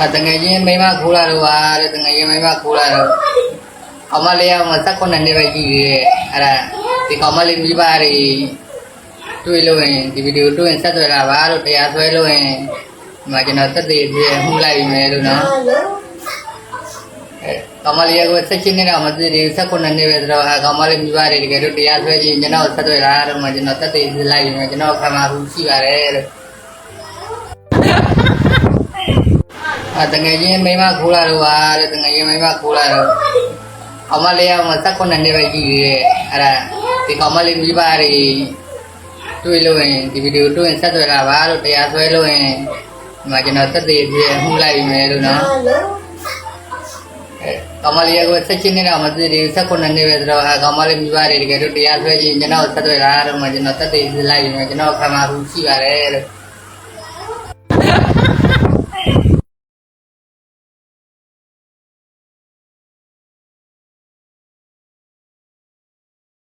အဲတငယ်ချင်းမိန်းမခိုးလာတော့ပါတဲ့တငယ်ချင်းမိန်းမခိုးလာတော့အောင်မလေးအောင်18နှစ်ပဲကြီးတယ်အဲ့ဒါဒီကောင်မလေးမိဘတွေတွေ့လို့ရင်ဒီဗီဒီယိုတွေ့ရင်ဆက်သွယ်လာပါလို့တရားဆွဲလို့ရင်ဒီမှာကျွန်တော်သက်သေပြမှုလိုက်ပြီမယ်လို့နော်အဲကောင်မလေးကဆက်ချင်းနေတာမသိသေးဘူး18နှစ်ပဲဆိုတော့အဲကောင်မလေးမိဘတွေတကယ်လို့တရားဆွဲကြည့်ကျွန်တော်ဆက်သွယ်လာတော့မှကျွန်တော်သက်သေပြလိုက်ပြီမယ်ကျွန်တော်ခံမှာဘူးရှိပါတယ်လို့ အဲတငယ်ချင်းမိန်းမခိုးလာတော့ပါတဲ့တငယ်ချင်းမိန်းမခိုးလာတော့အောင်မလေးအောင်18နှစ်ပဲကြီးတယ်အဲ့ဒါဒီကောင်မလေးမိဘတွေတွေ့လို့ရင်ဒီဗီဒီယိုတွေ့ရင်ဆက်သွယ်လာပါလို့တရားဆွဲလို့ရင်ဒီမှာကျွန်တော်သက်သေပြမှုလိုက်ပြီမယ်လို့နော်အဲကောင်မလေးကဆက်ချင်းနေတာမသိသေးဘူး18နှစ်ပဲဆိုတော့အဲကောင်မလေးမိဘတွေတကယ်လို့တရားဆွဲကြည့်ကျွန်တော်ဆက်သွယ်လာတော့မှကျွန်တော်သက်သေပြလိုက်ပြီမယ်ကျွန်တော်ခံမှာဘူးရှိပါတယ်လို့